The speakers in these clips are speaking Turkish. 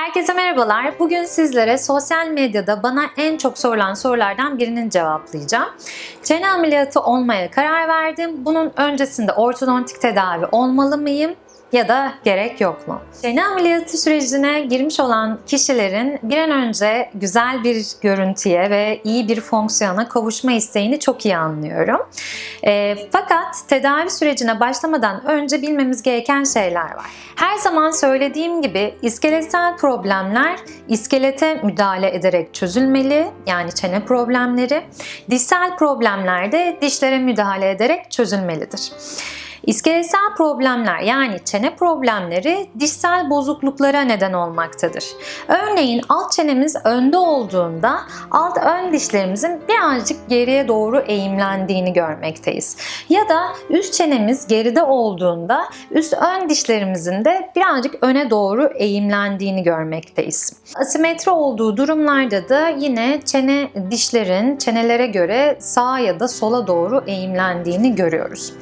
Herkese merhabalar. Bugün sizlere sosyal medyada bana en çok sorulan sorulardan birini cevaplayacağım. Çene ameliyatı olmaya karar verdim. Bunun öncesinde ortodontik tedavi olmalı mıyım? Ya da gerek yok mu? Çene ameliyatı sürecine girmiş olan kişilerin bir an önce güzel bir görüntüye ve iyi bir fonksiyona kavuşma isteğini çok iyi anlıyorum. E, fakat tedavi sürecine başlamadan önce bilmemiz gereken şeyler var. Her zaman söylediğim gibi iskeletsel problemler iskelete müdahale ederek çözülmeli yani çene problemleri. Dişsel problemler de dişlere müdahale ederek çözülmelidir. İskeletsel problemler yani çene problemleri dişsel bozukluklara neden olmaktadır. Örneğin alt çenemiz önde olduğunda alt ön dişlerimizin birazcık geriye doğru eğimlendiğini görmekteyiz. Ya da üst çenemiz geride olduğunda üst ön dişlerimizin de birazcık öne doğru eğimlendiğini görmekteyiz. Asimetri olduğu durumlarda da yine çene dişlerin çenelere göre sağa ya da sola doğru eğimlendiğini görüyoruz.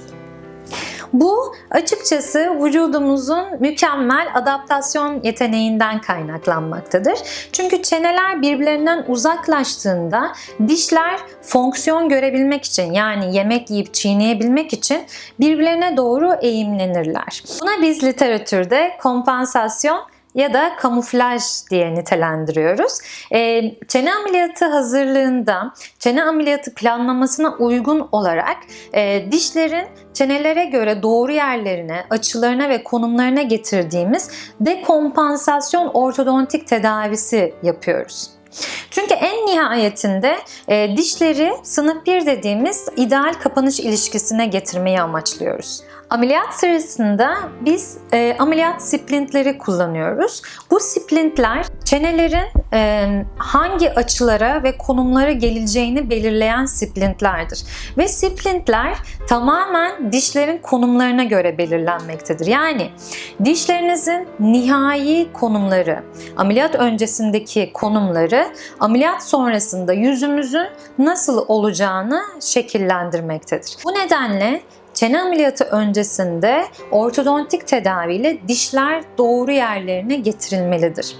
Bu açıkçası vücudumuzun mükemmel adaptasyon yeteneğinden kaynaklanmaktadır. Çünkü çeneler birbirlerinden uzaklaştığında dişler fonksiyon görebilmek için yani yemek yiyip çiğneyebilmek için birbirlerine doğru eğimlenirler. Buna biz literatürde kompansasyon ya da kamuflaj diye nitelendiriyoruz. E, çene ameliyatı hazırlığında çene ameliyatı planlamasına uygun olarak e, dişlerin çenelere göre doğru yerlerine, açılarına ve konumlarına getirdiğimiz dekompansasyon ortodontik tedavisi yapıyoruz. Çünkü en nihayetinde e, dişleri sınıf 1 dediğimiz ideal kapanış ilişkisine getirmeyi amaçlıyoruz. Ameliyat sırasında biz e, ameliyat splintleri kullanıyoruz. Bu splintler çenelerin e, hangi açılara ve konumlara geleceğini belirleyen splintlerdir. Ve splintler tamamen dişlerin konumlarına göre belirlenmektedir. Yani dişlerinizin nihai konumları, ameliyat öncesindeki konumları, ameliyat sonrasında yüzümüzün nasıl olacağını şekillendirmektedir. Bu nedenle Çene ameliyatı öncesinde ortodontik tedaviyle dişler doğru yerlerine getirilmelidir.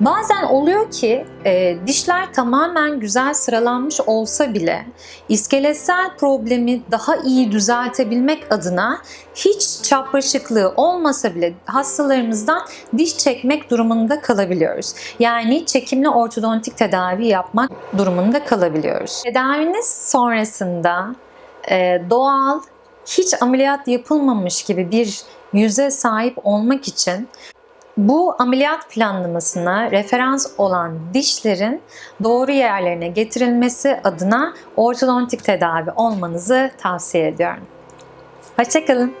Bazen oluyor ki e, dişler tamamen güzel sıralanmış olsa bile iskeletsel problemi daha iyi düzeltebilmek adına hiç çapraşıklığı olmasa bile hastalarımızdan diş çekmek durumunda kalabiliyoruz. Yani çekimli ortodontik tedavi yapmak durumunda kalabiliyoruz. Tedaviniz sonrasında e, doğal hiç ameliyat yapılmamış gibi bir yüze sahip olmak için bu ameliyat planlamasına referans olan dişlerin doğru yerlerine getirilmesi adına ortodontik tedavi olmanızı tavsiye ediyorum. Hoşçakalın.